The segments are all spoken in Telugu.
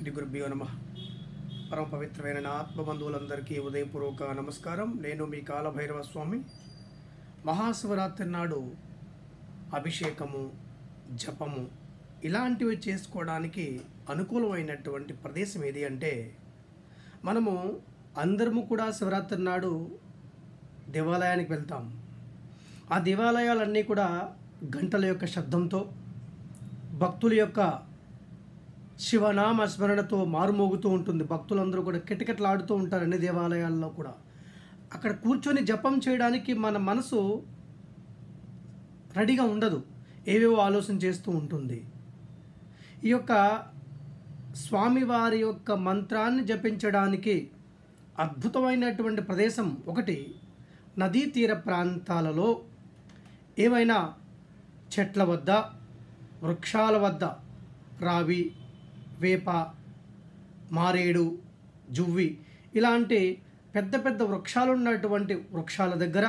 శ్రీ గురుభ్యో నమ. పరమ పవిత్రమైన నా ఆత్మబంధువులందరికీ ఉదయపూర్వక నమస్కారం. నేను మీ కాలభైరవ స్వామి మహాశివరాత్రి నాడు అభిషేకము జపము ఇలాంటివి చేసుకోవడానికి అనుకూలమైనటువంటి ప్రదేశం ఏది అంటే మనము అందరము కూడా శివరాత్రి నాడు దేవాలయానికి వెళ్తాం. ఆ దేవాలయాలన్నీ కూడా గంటల యొక్క శబ్దంతో భక్తుల యొక్క శివనామ స్మరణతో మారుమోగుతూ ఉంటుంది. భక్తులందరూ కూడా కిటకిటలాడుతూ ఉంటారు అన్ని దేవాలయాల్లో కూడా. అక్కడ కూర్చొని జపం చేయడానికి మన మనసు రెడీగా ఉండదు. ఏవేవో ఆలోచన చేస్తూ ఉంటుంది. ఈ యొక్క స్వామివారి యొక్క మంత్రాన్ని జపించడానికి అద్భుతమైనటువంటి ప్రదేశం ఒకటి నదీ తీర ప్రాంతాలలో ఏవైనా చెట్ల వద్ద వృక్షాల వద్ద రావి వేప మారేడు జువ్వి ఇలాంటి పెద్ద పెద్ద వృక్షాలు ఉన్నటువంటి వృక్షాల దగ్గర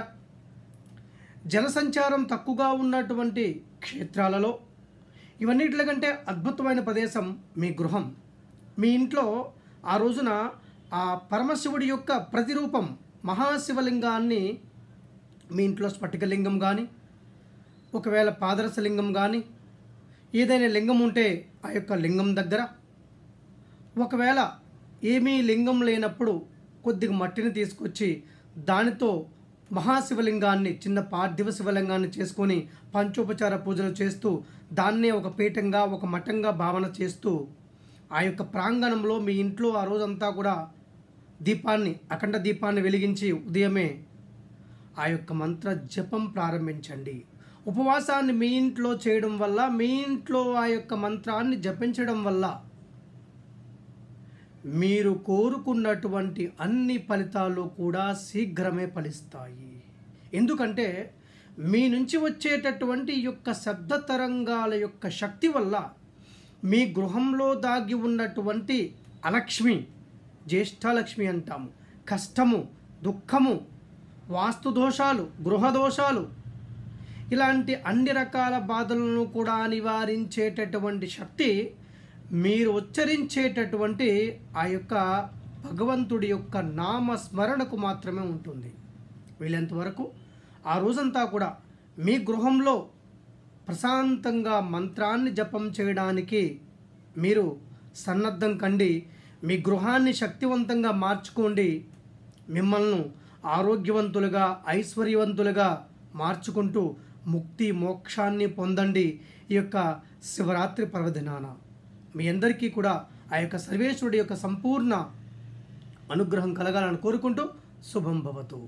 జనసంచారం తక్కువగా ఉన్నటువంటి క్షేత్రాలలో ఇవన్నిటి కంటే అద్భుతమైన ప్రదేశం మీ గృహం. మీ ఇంట్లో ఆ రోజున ఆ పరమశివుడి యొక్క ప్రతిరూపం మహాశివలింగాన్ని మీ ఇంట్లో స్ఫటికలింగం కానీ ఒకవేళ పాదరసలింగం కానీ ఏదైనా లింగం ఉంటే ఆ యొక్క లింగం దగ్గర ఒకవేళ ఏమీ లింగం లేనప్పుడు కొద్దిగా మట్టిని తీసుకొచ్చి దానితో మహాశివలింగాన్ని చిన్న పార్థివ శివలింగాన్ని చేసుకొని పంచోపచార పూజలు చేస్తూ దాన్నే ఒక పీఠంగా ఒక మఠంగా భావన చేస్తూ ఆ యొక్క ప్రాంగణంలో మీ ఇంట్లో ఆ రోజంతా కూడా దీపాన్ని అఖండ దీపాన్ని వెలిగించి ఉదయమే ఆ యొక్క మంత్ర జపం ప్రారంభించండి. ఉపవాసాన్ని మీ ఇంట్లో చేయడం వల్ల మీ ఇంట్లో ఆ యొక్క మంత్రాన్ని జపించడం వల్ల మీరు కోరుకున్నటువంటి అన్ని ఫలితాలు కూడా శీఘ్రమే ఫలిస్తాయి. ఎందుకంటే మీ నుంచి వచ్చేటటువంటి యొక్క శబ్ద తరంగాల యొక్క శక్తి వల్ల మీ గృహంలో దాగి ఉన్నటువంటి అలక్ష్మి జ్యేష్ఠలక్ష్మి అంటాము కష్టము దుఃఖము వాస్తు దోషాలు గృహ దోషాలు ఇలాంటి అన్ని రకాల బాధలను కూడా నివారించేటటువంటి శక్తి మీరు ఉచ్చరించేటటువంటి ఆ యొక్క భగవంతుడి యొక్క నామ స్మరణకు మాత్రమే ఉంటుంది. వీళ్ళంత ఆ రోజంతా కూడా మీ గృహంలో ప్రశాంతంగా మంత్రాన్ని జపం చేయడానికి మీరు సన్నద్ధం కండి మీ గృహాన్ని శక్తివంతంగా మార్చుకోండి మిమ్మల్ని ఆరోగ్యవంతులుగా ఐశ్వర్యవంతులుగా మార్చుకుంటూ ముక్తి మోక్షాన్ని పొందండి ఈ యొక్క శివరాత్రి పర్వదినాన. మీ అందరికీ కూడా ఆ యొక్క సర్వేశ్వరుడి యొక్క సంపూర్ణ అనుగ్రహం కలగాలని కోరుకుంటూ శుభం భవతు.